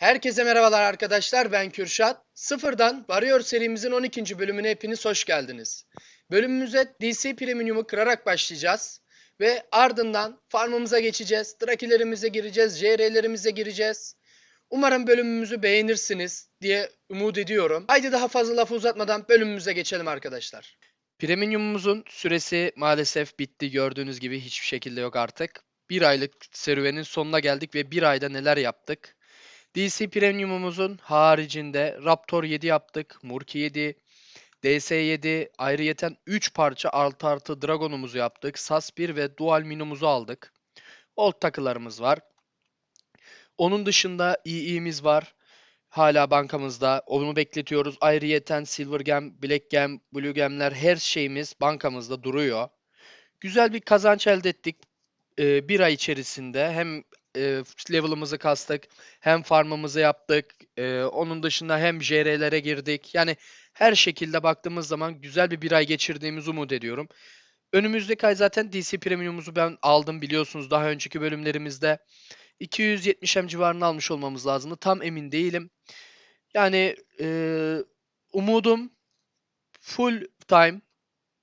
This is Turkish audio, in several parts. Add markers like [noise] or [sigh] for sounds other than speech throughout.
Herkese merhabalar arkadaşlar ben Kürşat. Sıfırdan Warrior serimizin 12. bölümüne hepiniz hoş geldiniz. Bölümümüze DC Premium'u kırarak başlayacağız. Ve ardından farmımıza geçeceğiz. Drakilerimize gireceğiz, JR'lerimize gireceğiz. Umarım bölümümüzü beğenirsiniz diye umut ediyorum. Haydi daha fazla lafı uzatmadan bölümümüze geçelim arkadaşlar. Premium'umuzun süresi maalesef bitti. Gördüğünüz gibi hiçbir şekilde yok artık. Bir aylık serüvenin sonuna geldik ve bir ayda neler yaptık? DC Premium'umuzun haricinde Raptor 7 yaptık, Murki 7, DS 7, ayrıyeten 3 parça alt artı Dragon'umuzu yaptık, Sas 1 ve Dual Minumuzu aldık. Old takılarımız var. Onun dışında EE'miz var. Hala bankamızda. Onu bekletiyoruz. Ayrıyeten Silver Gem, Black Gem, Blue Gem'ler her şeyimiz bankamızda duruyor. Güzel bir kazanç elde ettik. Ee, bir ay içerisinde hem e, level'ımızı kastık, hem farmımızı yaptık. Ee, onun dışında hem JR'lere girdik. Yani her şekilde baktığımız zaman güzel bir bir ay geçirdiğimizi umut ediyorum. Önümüzdeki ay zaten DC Premium'umuzu ben aldım biliyorsunuz daha önceki bölümlerimizde. 270 M civarını almış olmamız lazımdı. Tam emin değilim. Yani e, umudum full time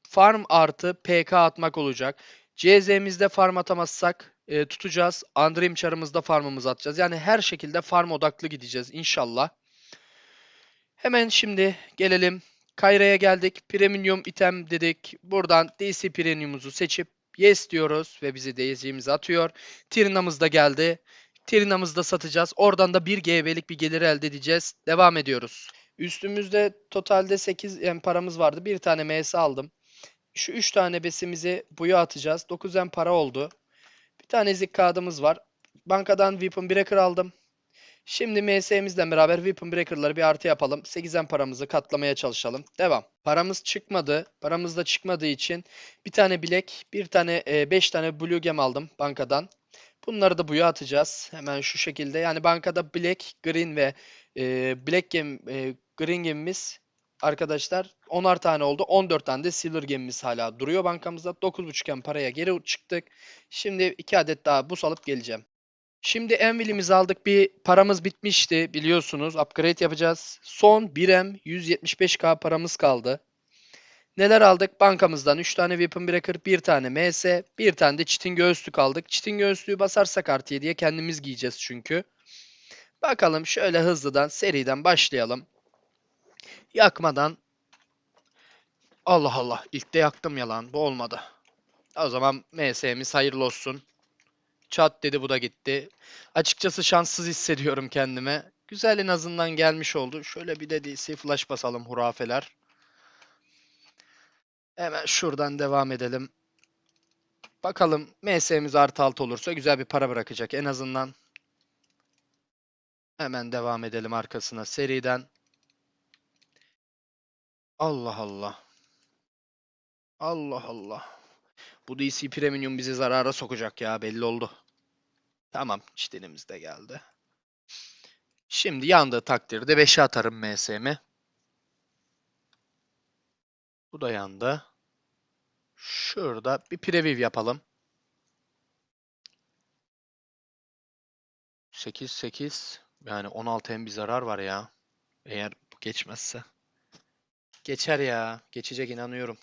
farm artı PK atmak olacak. CZ'mizde farm atamazsak e, tutacağız. Andream çarımızda farmımızı atacağız. Yani her şekilde farm odaklı gideceğiz inşallah. Hemen şimdi gelelim. Kayra'ya geldik. Premium item dedik. Buradan DC Premium'umuzu seçip yes diyoruz ve bizi DC'mize atıyor. Tirina'mız da geldi. Tirina'mızı da satacağız. Oradan da 1 GB'lik bir gelir elde edeceğiz. Devam ediyoruz. Üstümüzde totalde 8 yani paramız vardı. Bir tane MS aldım. Şu 3 tane besimizi buya atacağız. 9 M para oldu. Bir tane ezik kağıdımız var. Bankadan Weapon Breaker aldım. Şimdi MS'imizle beraber Weapon Breaker'ları bir artı yapalım. 8'en paramızı katlamaya çalışalım. Devam. Paramız çıkmadı. Paramız da çıkmadığı için bir tane bilek, bir tane 5 tane Blue Gem aldım bankadan. Bunları da buya atacağız. Hemen şu şekilde. Yani bankada Black, Green ve e, Black Gem, e, Green Gem'imiz arkadaşlar 10'ar tane oldu. 14 tane de Silver Gem'imiz hala duruyor bankamızda. 9.5 paraya geri çıktık. Şimdi 2 adet daha bus alıp geleceğim. Şimdi Envil'imizi aldık. Bir paramız bitmişti biliyorsunuz. Upgrade yapacağız. Son 1M 175k paramız kaldı. Neler aldık? Bankamızdan 3 tane Weapon Breaker, 1 tane MS, 1 tane de Çitin Göğüslük aldık. Çitin Göğüslüğü basarsak artı 7'ye kendimiz giyeceğiz çünkü. Bakalım şöyle hızlıdan seriden başlayalım. Yakmadan. Allah Allah. İlk de yaktım yalan. Bu olmadı. O zaman MS'miz hayırlı olsun. Çat dedi bu da gitti. Açıkçası şanssız hissediyorum kendime. Güzel en azından gelmiş oldu. Şöyle bir de DC flash basalım hurafeler. Hemen şuradan devam edelim. Bakalım MS'miz artı alt olursa güzel bir para bırakacak en azından. Hemen devam edelim arkasına seriden. Allah Allah. Allah Allah. Bu DC Premium bizi zarara sokacak ya belli oldu. Tamam çitenimiz de geldi. Şimdi yandığı takdirde 5'e atarım MS'mi. Bu da yandı. Şurada bir preview yapalım. 8 8 yani 16 hem bir zarar var ya. Eğer bu geçmezse. Geçer ya. Geçecek inanıyorum.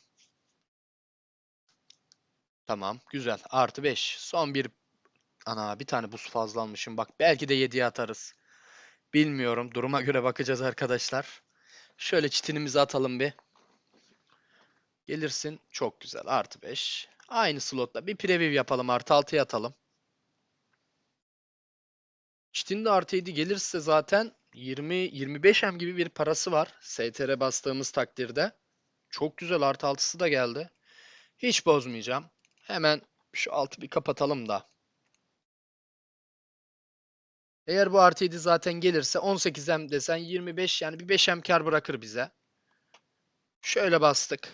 Tamam. Güzel. Artı 5. Son bir ana bir tane buz fazla. Bak belki de 7'ye atarız. Bilmiyorum. Duruma göre bakacağız arkadaşlar. Şöyle çitinimizi atalım bir. Gelirsin. Çok güzel. Artı 5. Aynı slotla bir preview yapalım. Artı 6'ya atalım. Çitin de artı 7 gelirse zaten 20-25 M gibi bir parası var. STR bastığımız takdirde. Çok güzel artı 6'sı da geldi. Hiç bozmayacağım. Hemen şu altı bir kapatalım da. Eğer bu artı 7 zaten gelirse 18 M desen 25 yani bir 5 M kar bırakır bize. Şöyle bastık.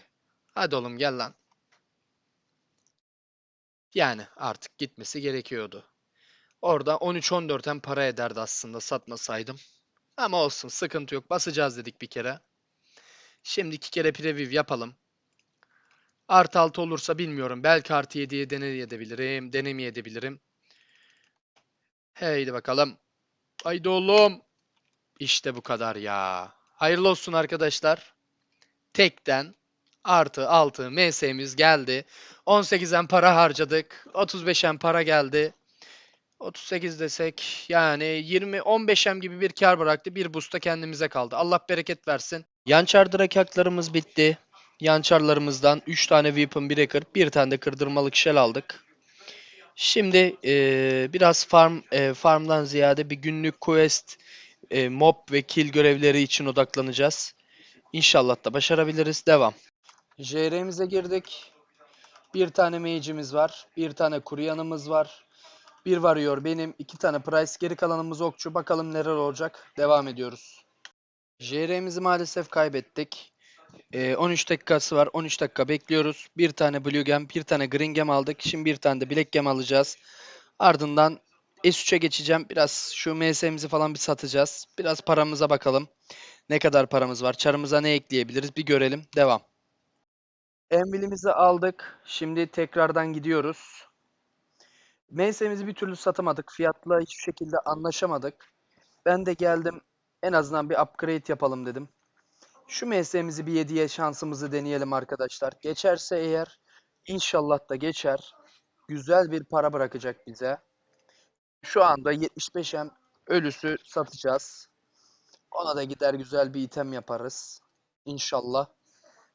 Hadi oğlum gel lan. Yani artık gitmesi gerekiyordu. Orada 13-14 hem para ederdi aslında satmasaydım. Ama olsun sıkıntı yok. Basacağız dedik bir kere. Şimdi iki kere preview yapalım. Artı 6 olursa bilmiyorum. Belki artı 7'ye deneyebilirim. Denemeyebilirim. Haydi bakalım. Haydi oğlum. İşte bu kadar ya. Hayırlı olsun arkadaşlar. Tekten artı 6 MS'miz geldi. 18'en para harcadık. 35'en para geldi. 38 desek yani 20 15'em gibi bir kar bıraktı. Bir boost'a kendimize kaldı. Allah bereket versin. Yançar direk haklarımız bitti. Yançarlarımızdan 3 tane weapon breaker, bir tane de kırdırmalık shell aldık. Şimdi eee, biraz farm eee, farmdan ziyade bir günlük quest, eee, mob ve kill görevleri için odaklanacağız. İnşallah da başarabiliriz. Devam. JR'mize girdik. Bir tane mage'imiz var. Bir tane kuryanımız var. Bir varıyor benim. iki tane price. Geri kalanımız okçu. Bakalım neler olacak. Devam ediyoruz. JR'mizi maalesef kaybettik. Ee, 13 dakikası var. 13 dakika bekliyoruz. Bir tane Blue Gem, bir tane Green Gem aldık. Şimdi bir tane de Black Gem alacağız. Ardından S3'e geçeceğim. Biraz şu MS'mizi falan bir satacağız. Biraz paramıza bakalım. Ne kadar paramız var? Çarımıza ne ekleyebiliriz? Bir görelim. Devam. Envilimizi aldık. Şimdi tekrardan gidiyoruz. MS'mizi bir türlü satamadık. Fiyatla hiçbir şekilde anlaşamadık. Ben de geldim. En azından bir upgrade yapalım dedim. Şu MS'mizi bir 7'ye şansımızı deneyelim arkadaşlar. Geçerse eğer inşallah da geçer. Güzel bir para bırakacak bize. Şu anda 75'em ölüsü satacağız. Ona da gider güzel bir item yaparız. İnşallah.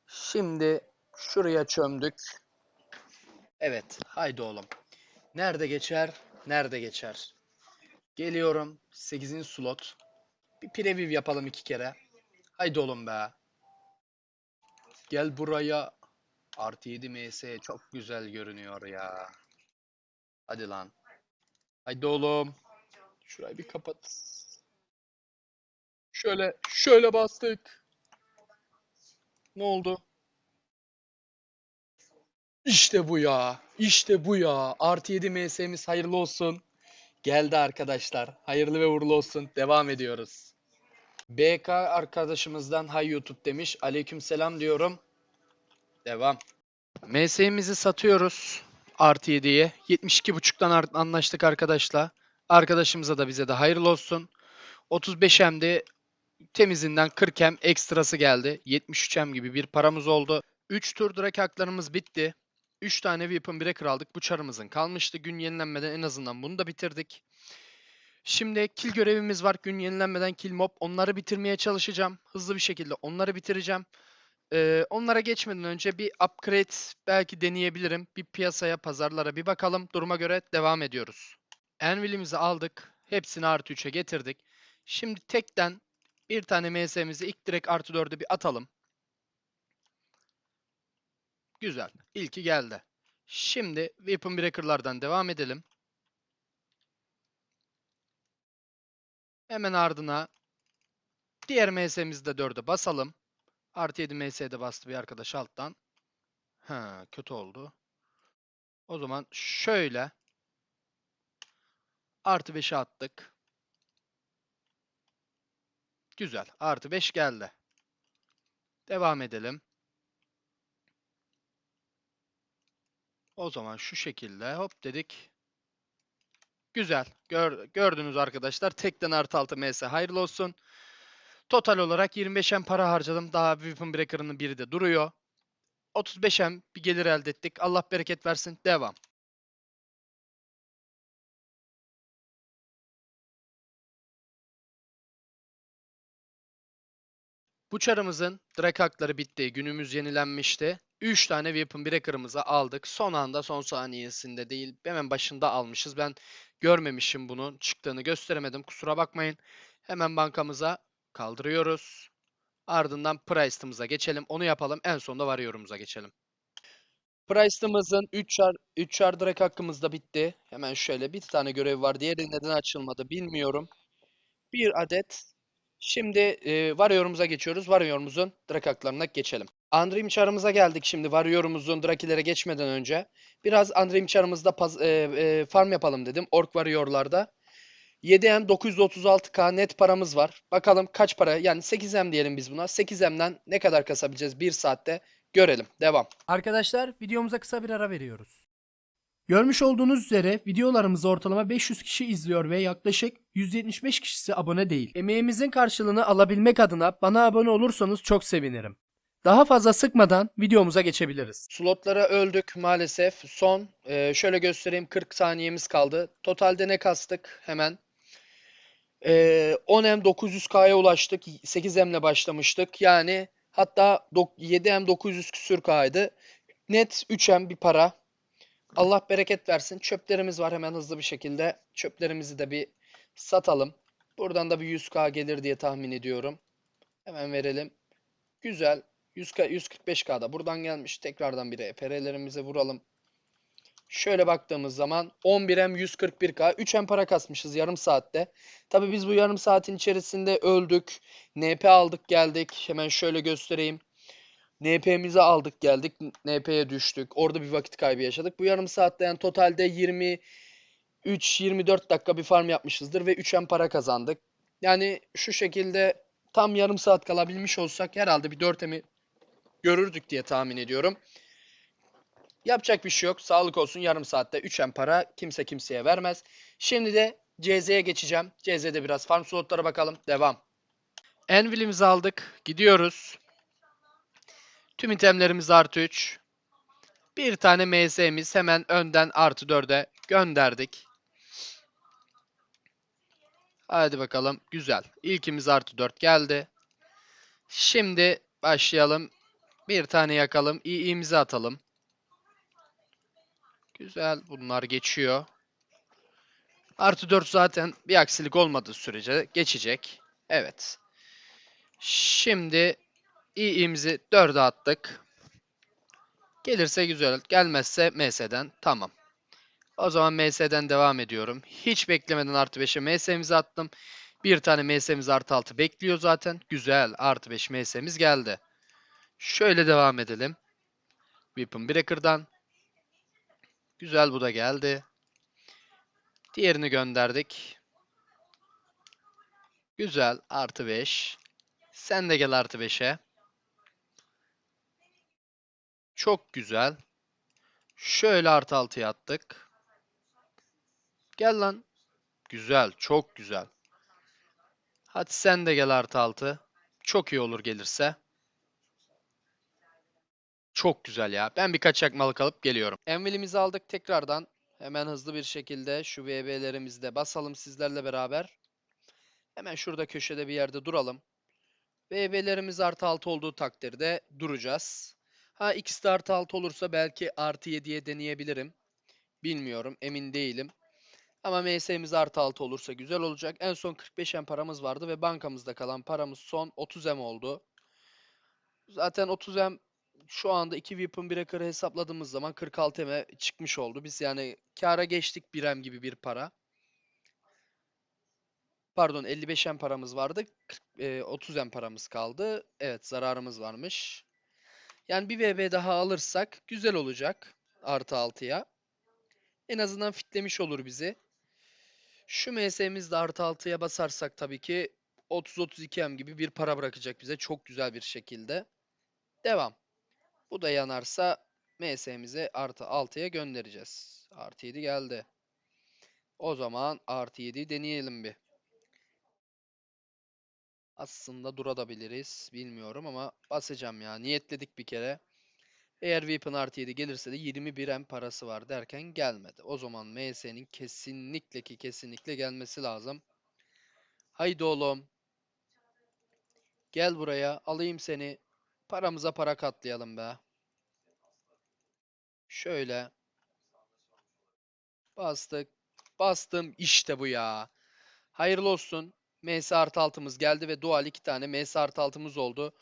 Şimdi şuraya çömdük. Evet, haydi oğlum. Nerede geçer? Nerede geçer? Geliyorum. 8. slot. Bir preview yapalım iki kere. Haydi oğlum be. Gel buraya. Artı 7 MS çok güzel görünüyor ya. Hadi lan. Haydi oğlum. Şurayı bir kapat. Şöyle, şöyle bastık. Ne oldu? İşte bu ya. İşte bu ya. Artı 7 MS'miz hayırlı olsun. Geldi arkadaşlar. Hayırlı ve uğurlu olsun. Devam ediyoruz. BK arkadaşımızdan hay YouTube demiş. Aleykümselam diyorum. Devam. MS'imizi satıyoruz. Artı 7'ye. 72.5'tan ar- anlaştık arkadaşla. Arkadaşımıza da bize de hayırlı olsun. 35M'de temizinden 40M ekstrası geldi. 73M gibi bir paramız oldu. 3 tur direkt haklarımız bitti. 3 tane weapon breaker aldık. Bu çarımızın kalmıştı. Gün yenilenmeden en azından bunu da bitirdik. Şimdi kill görevimiz var. Gün yenilenmeden kill mob. Onları bitirmeye çalışacağım. Hızlı bir şekilde onları bitireceğim. Ee, onlara geçmeden önce bir upgrade belki deneyebilirim. Bir piyasaya, pazarlara bir bakalım. Duruma göre devam ediyoruz. Anvil'imizi aldık. Hepsini artı 3'e getirdik. Şimdi tekten bir tane MS'mizi ilk direkt artı 4'e bir atalım. Güzel. İlki geldi. Şimdi Weapon Breaker'lardan devam edelim. Hemen ardına diğer MS'mizi de 4'e basalım. Artı 7 MS'de bastı bir arkadaş alttan. Ha, kötü oldu. O zaman şöyle artı 5'e attık. Güzel. Artı 5 geldi. Devam edelim. O zaman şu şekilde hop dedik. Güzel. Gör, gördünüz arkadaşlar. Tekten artı 6 MS hayırlı olsun. Total olarak 25'em para harcadım. Daha Weapon Breaker'ının biri de duruyor. 35'em bir gelir elde ettik. Allah bereket versin. Devam. Bu çarımızın direkt hakları bitti. Günümüz yenilenmişti. 3 tane Weapon Breaker'ımızı aldık. Son anda son saniyesinde değil. Hemen başında almışız. Ben görmemişim bunun çıktığını gösteremedim. Kusura bakmayın. Hemen bankamıza kaldırıyoruz. Ardından Price'ımıza geçelim. Onu yapalım. En sonunda varıyorumuza geçelim. Price'ımızın 3 çar 3 çar hakkımız da bitti. Hemen şöyle bir tane görev var. Diğeri neden açılmadı bilmiyorum. Bir adet Şimdi e, Warrior'umuza geçiyoruz. Warrior'umuzun direkt haklarına geçelim. Andream çarımıza geldik şimdi. Warrior'umuzun Drakilere geçmeden önce. Biraz Andream çarımızda e, e, farm yapalım dedim. Ork Warrior'larda. 7M 936k net paramız var. Bakalım kaç para yani 8M diyelim biz buna. 8M'den ne kadar kasabileceğiz 1 saatte görelim. Devam. Arkadaşlar videomuza kısa bir ara veriyoruz. Görmüş olduğunuz üzere videolarımızı ortalama 500 kişi izliyor ve yaklaşık 175 kişisi abone değil. Emeğimizin karşılığını alabilmek adına bana abone olursanız çok sevinirim. Daha fazla sıkmadan videomuza geçebiliriz. Slotlara öldük maalesef. Son e, şöyle göstereyim 40 saniyemiz kaldı. Totalde ne kastık hemen. E, 10M 900K'ya ulaştık. 8M ile başlamıştık. Yani hatta dok- 7M 900 küsür K'ydı. Net 3M bir para. Allah bereket versin. Çöplerimiz var hemen hızlı bir şekilde. Çöplerimizi de bir satalım. Buradan da bir 100k gelir diye tahmin ediyorum. Hemen verelim. Güzel. 100k, 145k da buradan gelmiş. Tekrardan bir EPR'lerimize vuralım. Şöyle baktığımız zaman 11M 141k 3M para kasmışız yarım saatte. Tabi biz bu yarım saatin içerisinde öldük. NP aldık geldik. Hemen şöyle göstereyim. NP'mizi aldık geldik. NP'ye düştük. Orada bir vakit kaybı yaşadık. Bu yarım saatte yani totalde 23-24 dakika bir farm yapmışızdır ve 3M para kazandık. Yani şu şekilde tam yarım saat kalabilmiş olsak herhalde bir 4M'i görürdük diye tahmin ediyorum. Yapacak bir şey yok. Sağlık olsun yarım saatte 3M para kimse kimseye vermez. Şimdi de CZ'ye geçeceğim. CZ'de biraz farm slotlara bakalım. Devam. Envil'imizi aldık. Gidiyoruz. Tüm itemlerimiz artı 3. Bir tane MS'miz hemen önden artı 4'e gönderdik. Hadi bakalım. Güzel. İlkimiz artı 4 geldi. Şimdi başlayalım. Bir tane yakalım. İ'imizi atalım. Güzel. Bunlar geçiyor. Artı 4 zaten bir aksilik olmadığı sürece geçecek. Evet. Şimdi i'imizi 4'e attık. Gelirse güzel. Gelmezse MS'den. Tamam. O zaman MS'den devam ediyorum. Hiç beklemeden artı 5'e MS'mizi attım. Bir tane MS'miz artı 6 bekliyor zaten. Güzel. Artı 5 MS'miz geldi. Şöyle devam edelim. Weapon Breaker'dan. Güzel bu da geldi. Diğerini gönderdik. Güzel. Artı 5. Sen de gel artı 5'e. Çok güzel. Şöyle artı 6'ya attık. Gel lan. Güzel. Çok güzel. Hadi sen de gel artı 6. Çok iyi olur gelirse. Çok güzel ya. Ben bir kaçak malık alıp geliyorum. Envil'imizi aldık tekrardan. Hemen hızlı bir şekilde şu VB'lerimizi de basalım sizlerle beraber. Hemen şurada köşede bir yerde duralım. VB'lerimiz artı 6 olduğu takdirde duracağız. Ha ikisi de artı 6 olursa belki artı 7'ye deneyebilirim. Bilmiyorum emin değilim. Ama MS'miz artı 6 olursa güzel olacak. En son 45M paramız vardı ve bankamızda kalan paramız son 30M oldu. Zaten 30M şu anda 2 Weapon Breaker'ı hesapladığımız zaman 46M'e çıkmış oldu. Biz yani kâra geçtik 1M gibi bir para. Pardon 55M paramız vardı. 30M paramız kaldı. Evet zararımız varmış. Yani bir VB daha alırsak güzel olacak. Artı 6'ya. En azından fitlemiş olur bizi. Şu MS'miz de artı 6'ya basarsak tabii ki 30-32M gibi bir para bırakacak bize. Çok güzel bir şekilde. Devam. Bu da yanarsa MS'mizi artı 6'ya göndereceğiz. Artı 7 geldi. O zaman artı 7'yi deneyelim bir. Aslında durabiliriz. Bilmiyorum ama basacağım ya. Niyetledik bir kere. Eğer Weapon artı 7 gelirse de 21M parası var derken gelmedi. O zaman MS'nin kesinlikle ki kesinlikle gelmesi lazım. Haydi oğlum. Gel buraya. Alayım seni. Paramıza para katlayalım be. Şöyle. Bastık. Bastım. İşte bu ya. Hayırlı olsun. MS artı altımız geldi ve dual iki tane MS artı altımız oldu.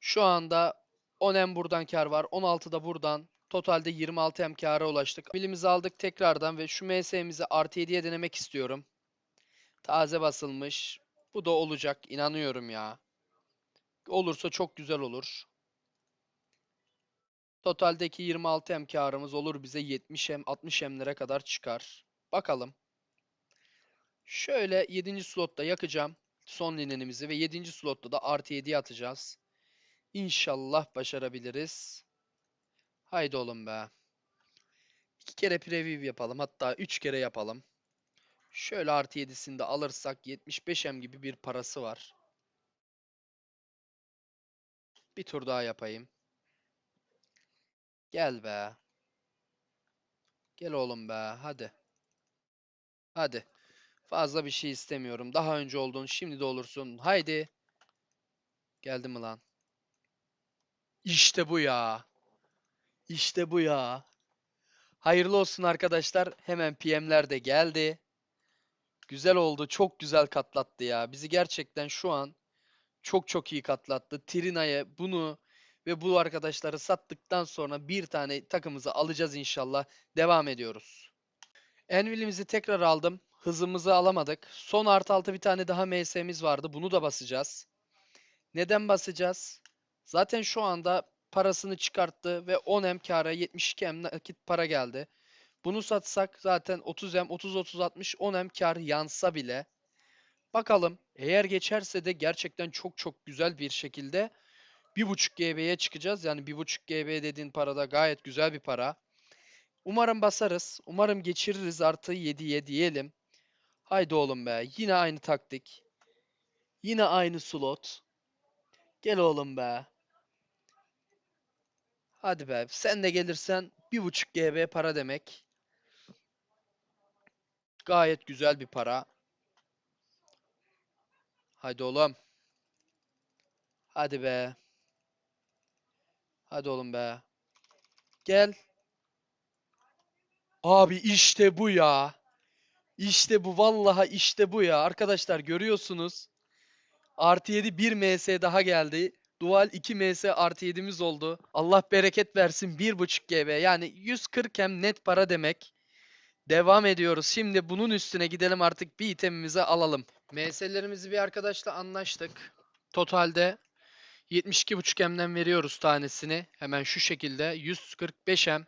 Şu anda 10M buradan kar var. 16 da buradan. Totalde 26M kâra ulaştık. Bilimizi aldık tekrardan ve şu MS'mizi artı 7'ye denemek istiyorum. Taze basılmış. Bu da olacak. inanıyorum ya. Olursa çok güzel olur. Totaldeki 26M karımız olur bize 70M 60M'lere kadar çıkar. Bakalım. Şöyle 7. slotta yakacağım son linenimizi ve 7. slotta da artı 7'ye atacağız. İnşallah başarabiliriz. Haydi oğlum be. İki kere preview yapalım. Hatta üç kere yapalım. Şöyle artı 7'sini de alırsak 75M gibi bir parası var. Bir tur daha yapayım. Gel be. Gel oğlum be. Hadi. Hadi. Fazla bir şey istemiyorum. Daha önce oldun. Şimdi de olursun. Haydi. Geldi mi lan? İşte bu ya. İşte bu ya. Hayırlı olsun arkadaşlar. Hemen PM'ler de geldi. Güzel oldu. Çok güzel katlattı ya. Bizi gerçekten şu an çok çok iyi katlattı. Trina'ya bunu ve bu arkadaşları sattıktan sonra bir tane takımımızı alacağız inşallah. Devam ediyoruz. Envil'imizi tekrar aldım. Hızımızı alamadık. Son artı altı bir tane daha MS'miz vardı. Bunu da basacağız. Neden basacağız? Zaten şu anda parasını çıkarttı ve 10M kâra 72M nakit para geldi. Bunu satsak zaten 30M, 30 30 60 10M kâr yansa bile bakalım eğer geçerse de gerçekten çok çok güzel bir şekilde 1.5 GB'ye çıkacağız. Yani 1.5 GB dediğin parada gayet güzel bir para. Umarım basarız. Umarım geçiririz artı 7'ye diyelim. Haydi oğlum be. Yine aynı taktik. Yine aynı slot. Gel oğlum be. Hadi be. Sen de gelirsen 1.5 GB para demek. Gayet güzel bir para. Hadi oğlum. Hadi be. Hadi oğlum be. Gel. Abi işte bu ya. İşte bu vallahi işte bu ya. Arkadaşlar görüyorsunuz. Artı 7 bir MS daha geldi. Dual 2 MS artı 7'miz oldu. Allah bereket versin 1.5 GB. Yani 140 hem net para demek. Devam ediyoruz. Şimdi bunun üstüne gidelim artık bir itemimizi alalım. MS'lerimizi bir arkadaşla anlaştık. Totalde 72.5 M'den veriyoruz tanesini. Hemen şu şekilde 145 M.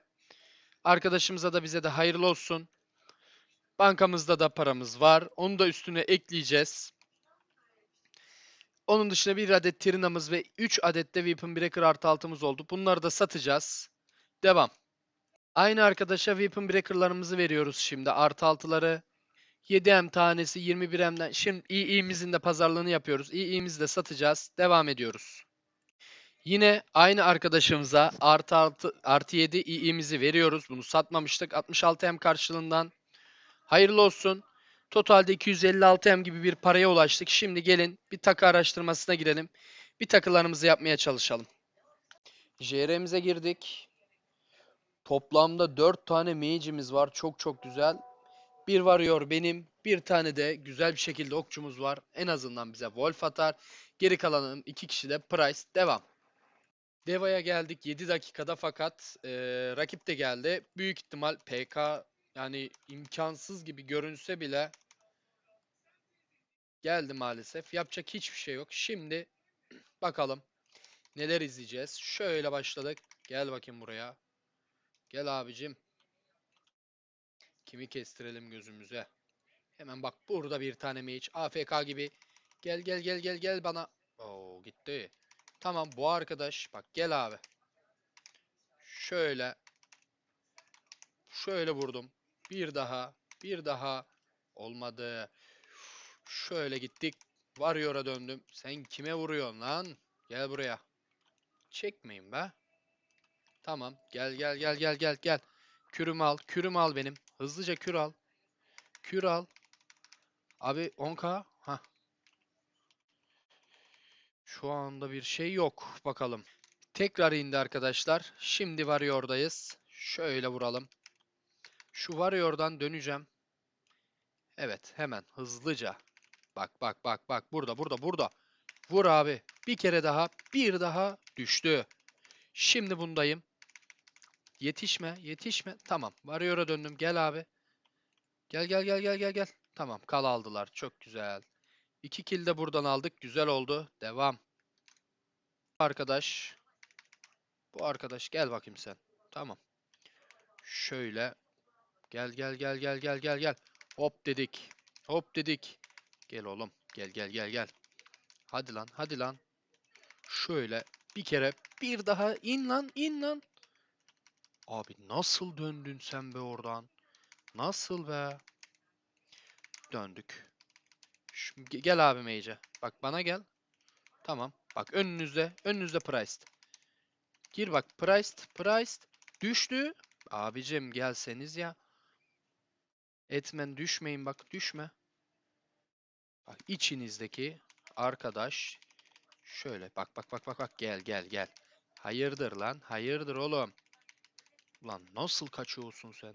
Arkadaşımıza da bize de hayırlı olsun. Bankamızda da paramız var. Onu da üstüne ekleyeceğiz. Onun dışında bir adet Trina'mız ve 3 adet de Weapon Breaker artı altımız oldu. Bunları da satacağız. Devam. Aynı arkadaşa Weapon Breaker'larımızı veriyoruz şimdi. Artı altıları 7M tanesi 21M'den. Şimdi EE'mizin de pazarlığını yapıyoruz. EE'mizi de satacağız. Devam ediyoruz. Yine aynı arkadaşımıza artı, artı, artı 7 EE'mizi veriyoruz. Bunu satmamıştık. 66M karşılığından. Hayırlı olsun. Totalde 256M gibi bir paraya ulaştık. Şimdi gelin bir takı araştırmasına girelim. Bir takılarımızı yapmaya çalışalım. JR'mize girdik. Toplamda 4 tane mage'imiz var. Çok çok güzel. Bir varıyor benim. Bir tane de güzel bir şekilde okçumuz var. En azından bize Wolf atar. Geri kalanın iki kişi de Price. Devam. Deva'ya geldik 7 dakikada fakat e, rakip de geldi. Büyük ihtimal PK yani imkansız gibi görünse bile geldi maalesef. Yapacak hiçbir şey yok. Şimdi [clears throat] bakalım neler izleyeceğiz. Şöyle başladık. Gel bakayım buraya. Gel abicim. Kimi kestirelim gözümüze. Hemen bak burada bir tane mage. AFK gibi. Gel gel gel gel gel bana. Oo gitti. Tamam bu arkadaş. Bak gel abi. Şöyle. Şöyle vurdum. Bir daha. Bir daha. Olmadı. Şöyle gittik. Warrior'a döndüm. Sen kime vuruyorsun lan? Gel buraya. Çekmeyin be. Tamam. Gel gel gel gel gel gel. Kürüm al. Kürüm al benim. Hızlıca kür al. Kür al. Abi 10k. Ha. Şu anda bir şey yok. Bakalım. Tekrar indi arkadaşlar. Şimdi Warrior'dayız. Şöyle vuralım. Şu Warrior'dan döneceğim. Evet hemen hızlıca. Bak bak bak bak burada burada burada. Vur abi. Bir kere daha. Bir daha düştü. Şimdi bundayım. Yetişme, yetişme. Tamam. Warrior'a döndüm. Gel abi. Gel gel gel gel gel gel. Tamam, kal aldılar. Çok güzel. İki kill de buradan aldık. Güzel oldu. Devam. Arkadaş. Bu arkadaş gel bakayım sen. Tamam. Şöyle. Gel gel gel gel gel gel gel. Hop dedik. Hop dedik. Gel oğlum. Gel gel gel gel. Hadi lan, hadi lan. Şöyle bir kere bir daha in lan, in lan. Abi nasıl döndün sen be oradan? Nasıl be? Döndük. Ge- gel abi Mage'e. Bak bana gel. Tamam. Bak önünüzde. Önünüzde Priced. Gir bak Priced. Priced. Düştü. Abicim gelseniz ya. Etmen düşmeyin bak düşme. Bak içinizdeki arkadaş şöyle bak bak bak bak bak gel gel gel. Hayırdır lan? Hayırdır oğlum? Lan nasıl kaçıyorsun sen?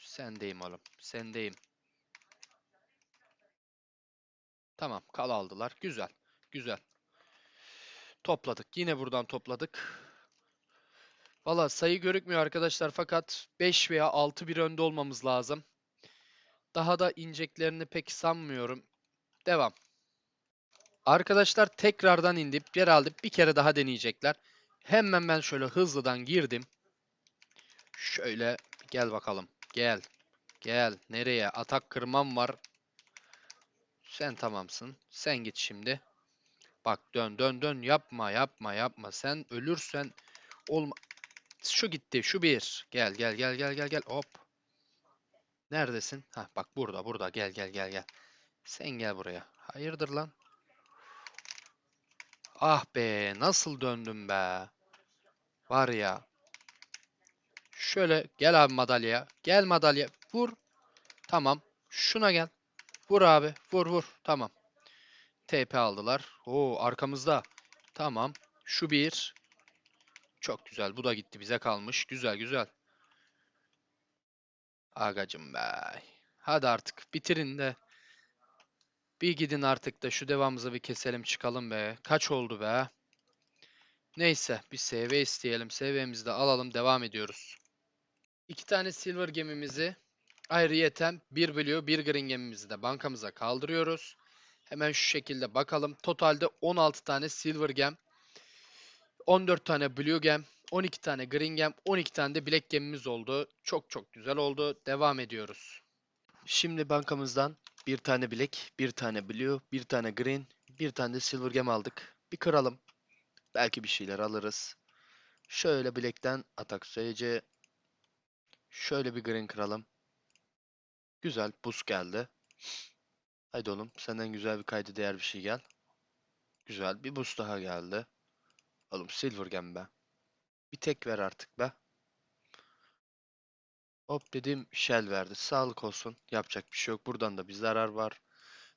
Sendeyim oğlum. Sendeyim. Tamam kal aldılar. Güzel. Güzel. Topladık. Yine buradan topladık. Valla sayı görükmüyor arkadaşlar fakat 5 veya 6 bir önde olmamız lazım. Daha da ineceklerini pek sanmıyorum. Devam. Arkadaşlar tekrardan indim. Herhalde bir kere daha deneyecekler. Hemen ben şöyle hızlıdan girdim. Şöyle gel bakalım. Gel. Gel. Nereye? Atak kırmam var. Sen tamamsın. Sen git şimdi. Bak dön dön dön. Yapma yapma yapma. Sen ölürsen olma. Şu gitti. Şu bir. Gel gel gel gel gel gel. Hop. Neredesin? Ha bak burada burada. Gel gel gel gel. Sen gel buraya. Hayırdır lan? Ah be nasıl döndüm be. Var ya. Şöyle gel abi madalya. Gel madalya. Vur. Tamam. Şuna gel. Vur abi. Vur vur. Tamam. TP aldılar. Oo arkamızda. Tamam. Şu bir. Çok güzel. Bu da gitti. Bize kalmış. Güzel güzel. Agacım be. Hadi artık bitirin de. Bir gidin artık da şu devamımızı bir keselim çıkalım be. Kaç oldu be? Neyse bir SV isteyelim. SV'mizi de alalım. Devam ediyoruz. İki tane silver gemimizi ayrıyeten bir blue bir green gemimizi de bankamıza kaldırıyoruz. Hemen şu şekilde bakalım. Totalde 16 tane silver gem. 14 tane blue gem. 12 tane green gem. 12 tane de black gemimiz oldu. Çok çok güzel oldu. Devam ediyoruz. Şimdi bankamızdan bir tane black, bir tane blue, bir tane green, bir tane de silver gem aldık. Bir kıralım. Belki bir şeyler alırız. Şöyle black'ten atak sayıcı. Şöyle bir green kıralım. Güzel. Buz geldi. Haydi oğlum. Senden güzel bir kaydı değer bir şey gel. Güzel. Bir buz daha geldi. Oğlum silver gem be. Bir tek ver artık be. Hop dedim shell verdi. Sağlık olsun. Yapacak bir şey yok. Buradan da bir zarar var.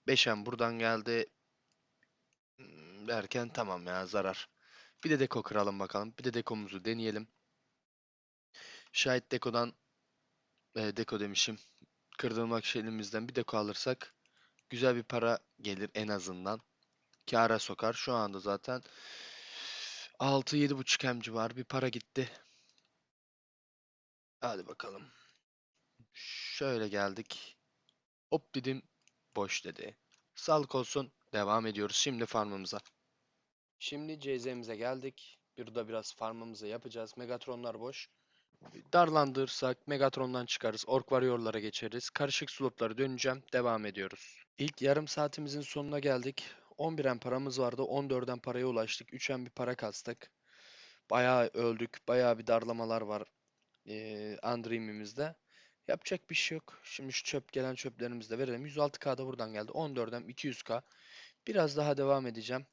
Beşem buradan geldi. Hmm, Derken tamam ya zarar. Bir de deko kıralım bakalım. Bir de dekomuzu deneyelim. Şayet dekodan e, deko demişim. Kırdırmak şeyimizden bir deko alırsak güzel bir para gelir en azından. Kâra sokar. Şu anda zaten 6-7.5 hem civarı bir para gitti. Hadi bakalım. Şöyle geldik. Hop dedim. Boş dedi. Sağlık olsun. Devam ediyoruz şimdi farmımıza. Şimdi CZ'mize geldik. Burada biraz farmımızı yapacağız. Megatronlar boş. Darlandırırsak Megatron'dan çıkarız. Ork Warrior'lara geçeriz. Karışık slotları döneceğim. Devam ediyoruz. İlk yarım saatimizin sonuna geldik. 11'en paramız vardı. 14'den paraya ulaştık. 3'en bir para kastık. Bayağı öldük. Bayağı bir darlamalar var. Ee, Andream'imizde. Yapacak bir şey yok. Şimdi şu çöp gelen çöplerimizi de verelim. 106k da buradan geldi. 14'den 200k. Biraz daha devam edeceğim.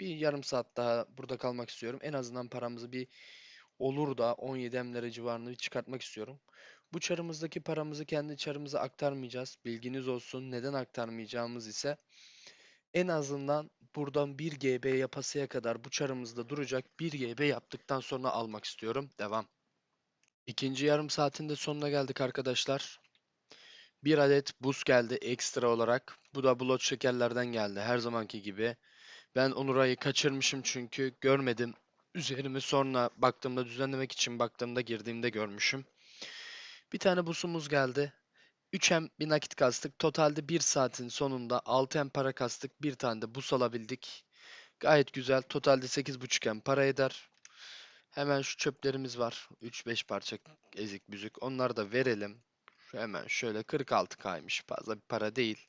Bir yarım saat daha burada kalmak istiyorum. En azından paramızı bir olur da 17 emlere civarını bir çıkartmak istiyorum. Bu çarımızdaki paramızı kendi çarımıza aktarmayacağız. Bilginiz olsun. Neden aktarmayacağımız ise en azından buradan 1 GB yapasıya kadar bu çarımızda duracak. 1 GB yaptıktan sonra almak istiyorum. Devam. İkinci yarım saatin de sonuna geldik arkadaşlar. Bir adet buz geldi ekstra olarak. Bu da blot şekerlerden geldi her zamanki gibi. Ben Onuray'ı kaçırmışım çünkü görmedim. Üzerimi sonra baktığımda düzenlemek için baktığımda girdiğimde görmüşüm. Bir tane busumuz geldi. 3M bir nakit kastık. Totalde 1 saatin sonunda 6M para kastık. Bir tane de bus alabildik. Gayet güzel. Totalde 8.5M para eder. Hemen şu çöplerimiz var. 3-5 parça ezik büzük. Onları da verelim. Şu hemen şöyle 46 kaymış. Fazla bir para değil.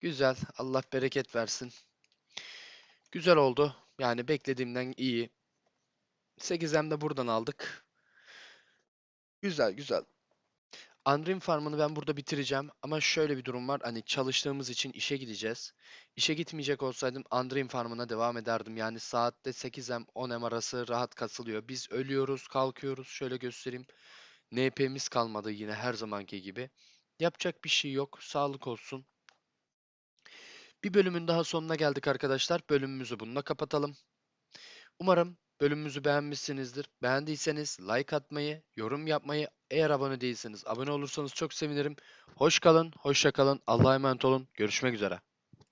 Güzel. Allah bereket versin. Güzel oldu. Yani beklediğimden iyi. 8M de buradan aldık. Güzel güzel. Unreal Farm'ını ben burada bitireceğim ama şöyle bir durum var. Hani çalıştığımız için işe gideceğiz. İşe gitmeyecek olsaydım Unreal Farm'ına devam ederdim. Yani saatte 8M 10M arası rahat kasılıyor. Biz ölüyoruz, kalkıyoruz. Şöyle göstereyim. NP'miz kalmadı yine her zamanki gibi. Yapacak bir şey yok. Sağlık olsun. Bir bölümün daha sonuna geldik arkadaşlar. Bölümümüzü bununla kapatalım. Umarım bölümümüzü beğenmişsinizdir. Beğendiyseniz like atmayı, yorum yapmayı, eğer abone değilseniz abone olursanız çok sevinirim. Hoş kalın, hoşça kalın. Allah'a emanet olun. Görüşmek üzere.